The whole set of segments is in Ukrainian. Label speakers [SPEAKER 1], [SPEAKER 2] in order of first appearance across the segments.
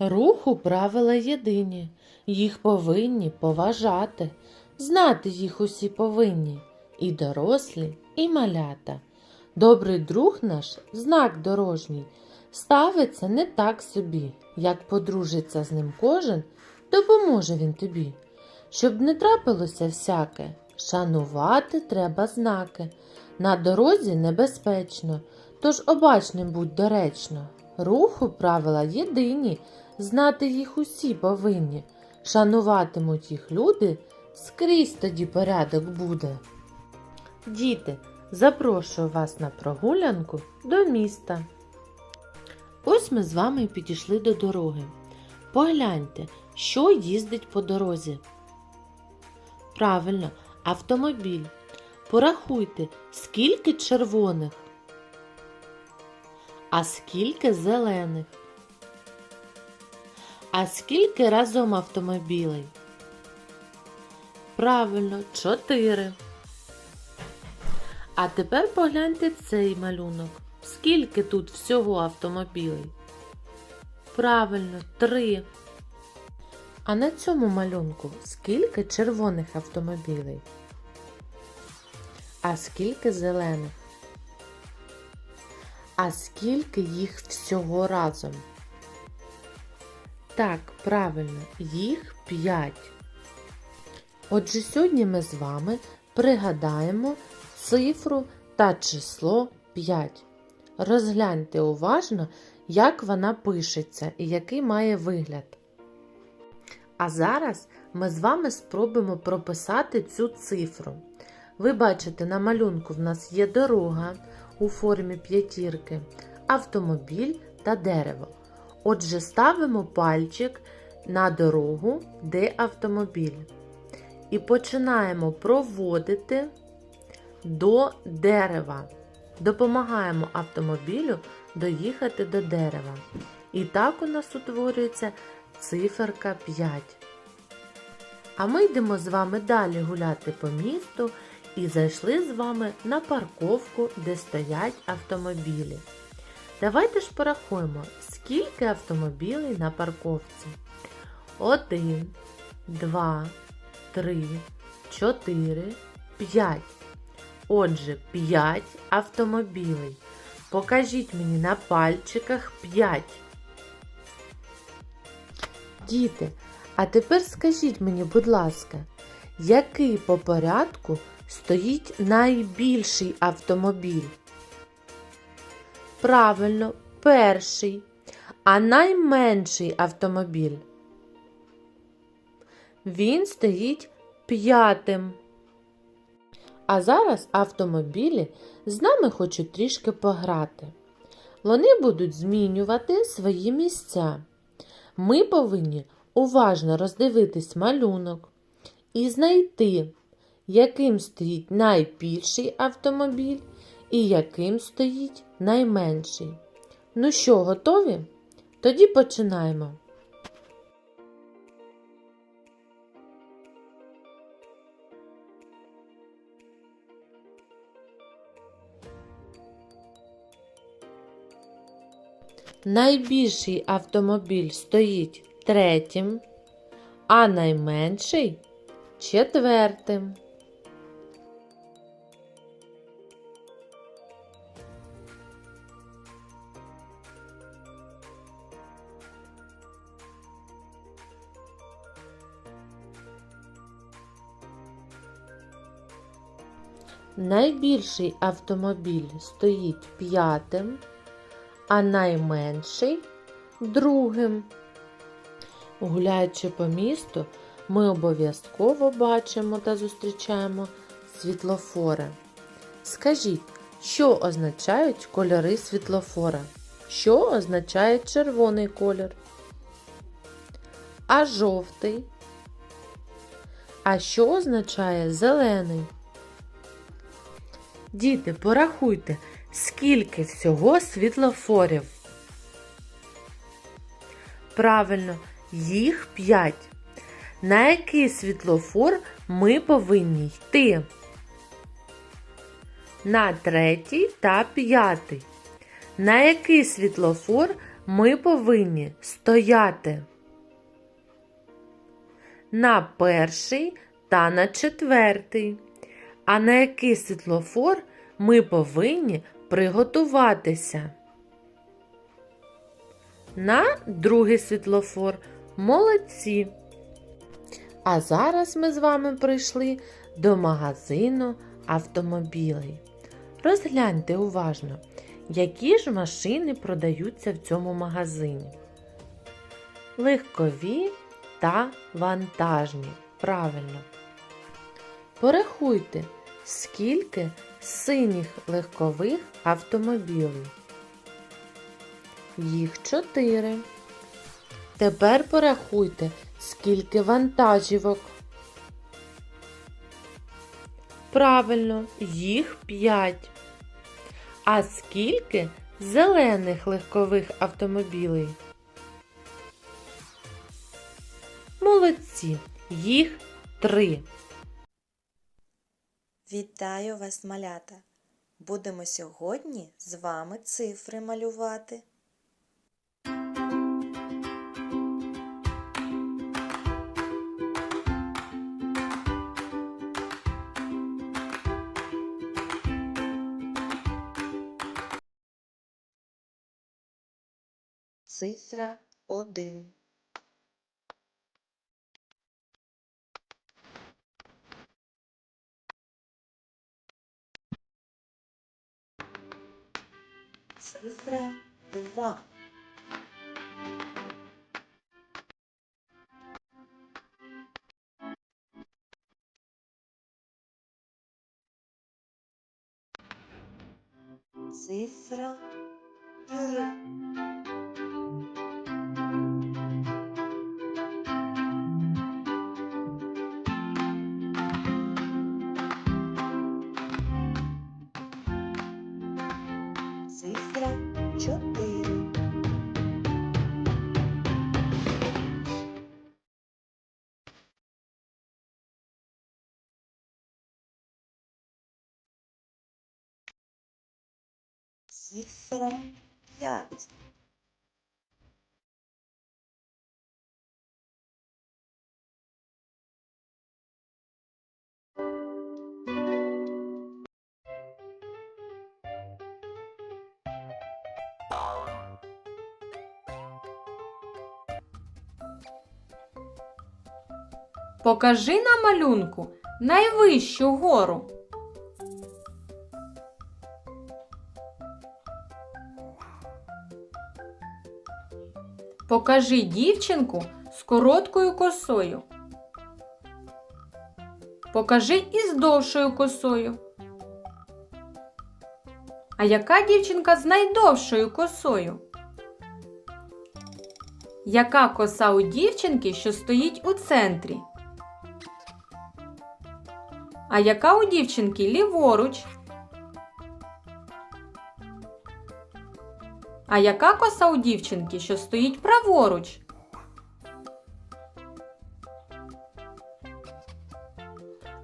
[SPEAKER 1] Руху правила єдині, їх повинні поважати, знати їх усі повинні, і дорослі, і малята. Добрий друг наш, знак дорожній, ставиться не так собі, як подружиться з ним кожен, допоможе він тобі. Щоб не трапилося всяке, шанувати треба знаки. На дорозі небезпечно, тож обачним будь доречно. Руху правила єдині, знати їх усі повинні. Шануватимуть їх люди, скрізь тоді порядок буде. Діти, запрошую вас на прогулянку до міста. Ось ми з вами підійшли до дороги. Погляньте, що їздить по дорозі. Правильно, автомобіль. Порахуйте, скільки червоних, а скільки зелених. А скільки разом автомобілей? Правильно, чотири. А тепер погляньте цей малюнок. Скільки тут всього автомобілей? Правильно, три. А на цьому малюнку скільки червоних автомобілей? А скільки зелених? А скільки їх всього разом? Так, правильно, їх 5. Отже, сьогодні ми з вами пригадаємо цифру та число 5. Розгляньте уважно, як вона пишеться і який має вигляд. А зараз ми з вами спробуємо прописати цю цифру. Ви бачите, на малюнку в нас є дорога у формі п'ятірки, автомобіль та дерево. Отже, ставимо пальчик на дорогу, де автомобіль. І починаємо проводити до дерева. Допомагаємо автомобілю доїхати до дерева. І так у нас утворюється циферка 5. А ми йдемо з вами далі гуляти по місту і зайшли з вами на парковку, де стоять автомобілі. Давайте ж порахуємо, скільки автомобілей на парковці. Один, два, три, чотири, п'ять. Отже, 5 автомобілей. Покажіть мені на пальчиках 5. Діти, а тепер скажіть мені, будь ласка, який по порядку стоїть найбільший автомобіль? Правильно, перший. А найменший автомобіль? Він стоїть п'ятим. А зараз автомобілі з нами хочуть трішки пограти. Вони будуть змінювати свої місця. Ми повинні уважно роздивитись малюнок і знайти, яким стоїть найбільший автомобіль і яким стоїть найменший. Ну що, готові? Тоді починаємо. Найбільший автомобіль стоїть третім, а найменший четвертим. Найбільший автомобіль стоїть п'ятим, а найменший другим. Гуляючи по місту, ми обов'язково бачимо та зустрічаємо світлофори. Скажіть, що означають кольори світлофора? Що означає червоний колір? А жовтий? А що означає зелений? Діти, порахуйте, скільки всього світлофорів. Правильно, їх 5. На який світлофор ми повинні йти? На третій та п'ятий. На який світлофор ми повинні стояти на перший та на четвертий. А на який світлофор ми повинні приготуватися? На другий світлофор. Молодці. А зараз ми з вами прийшли до магазину автомобілей. Розгляньте уважно, які ж машини продаються в цьому магазині. Легкові та вантажні. Правильно. Порахуйте, скільки синіх легкових автомобілів. Їх чотири. Тепер порахуйте, скільки вантажівок. Правильно, їх п'ять. А скільки зелених легкових автомобілей? Молодці, їх три.
[SPEAKER 2] Вітаю вас, малята! Будемо сьогодні з вами цифри малювати. Цифра один. Цифра два. Цифра Цифра п'ять.
[SPEAKER 3] Покажи на малюнку найвищу гору. Покажи дівчинку з короткою косою. Покажи із довшою косою. А яка дівчинка з найдовшою косою? Яка коса у дівчинки, що стоїть у центрі? А яка у дівчинки ліворуч? А яка коса у дівчинки, що стоїть праворуч?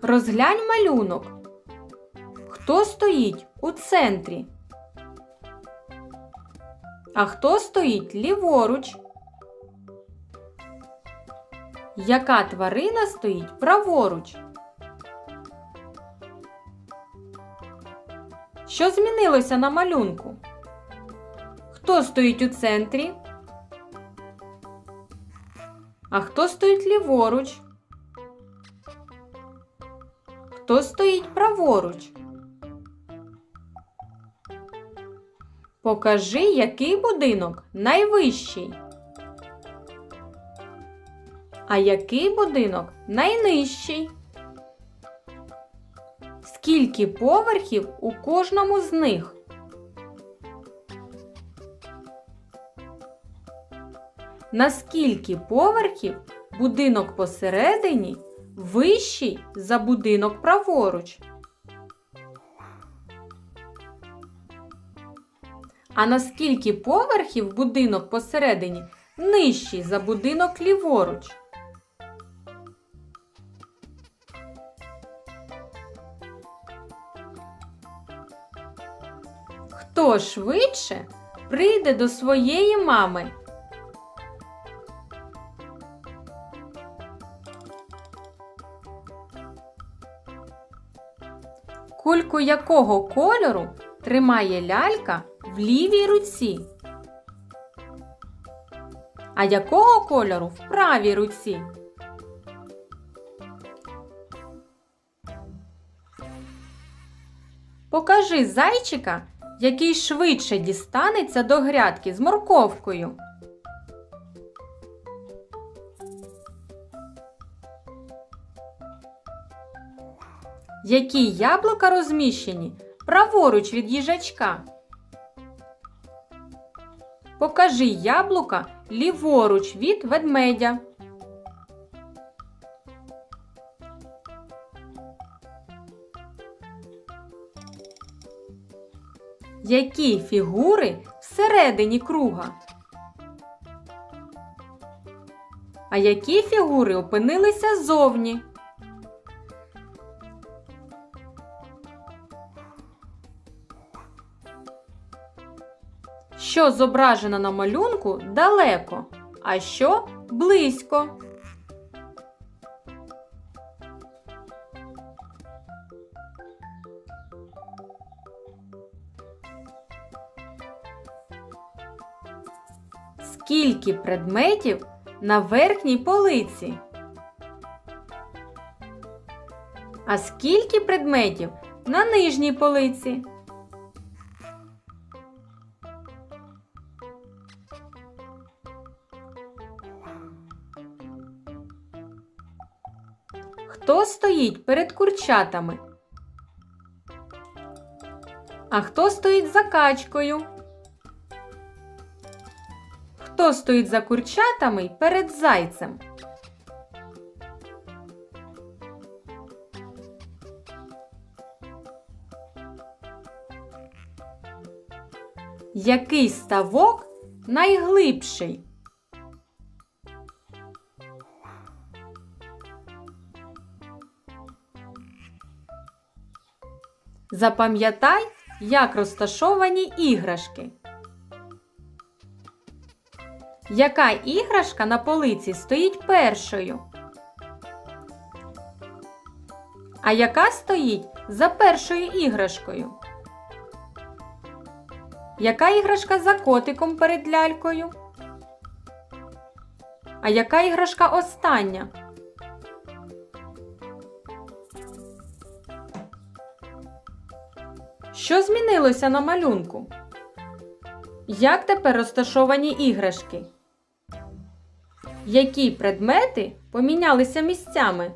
[SPEAKER 3] Розглянь малюнок. Хто стоїть у центрі? А хто стоїть ліворуч? Яка тварина стоїть праворуч? Що змінилося на малюнку? Хто стоїть у центрі? А хто стоїть ліворуч? Хто стоїть праворуч? Покажи, який будинок найвищий. А який будинок найнижчий? Скільки поверхів у кожному з них? На скільки поверхів будинок посередині вищий за будинок праворуч? А на скільки поверхів будинок посередині нижчий за будинок ліворуч? Хто швидше прийде до своєї мами? Кульку якого кольору тримає лялька в лівій руці? А якого кольору в правій руці? Покажи зайчика, який швидше дістанеться до грядки з морковкою. Які яблука розміщені праворуч від їжачка? Покажи яблука ліворуч від ведмедя. Які фігури всередині круга? А які фігури опинилися ззовні? Що зображено на малюнку далеко, а що близько. Скільки предметів на верхній полиці? А скільки предметів на нижній полиці? Хто стоїть перед курчатами? А хто стоїть за качкою? Хто стоїть за курчатами перед зайцем? Який ставок найглибший? Запам'ятай, як розташовані іграшки. Яка іграшка на полиці стоїть першою? А яка стоїть за першою іграшкою? Яка іграшка за котиком перед лялькою? А яка іграшка остання? Що змінилося на малюнку? Як тепер розташовані іграшки? Які предмети помінялися місцями?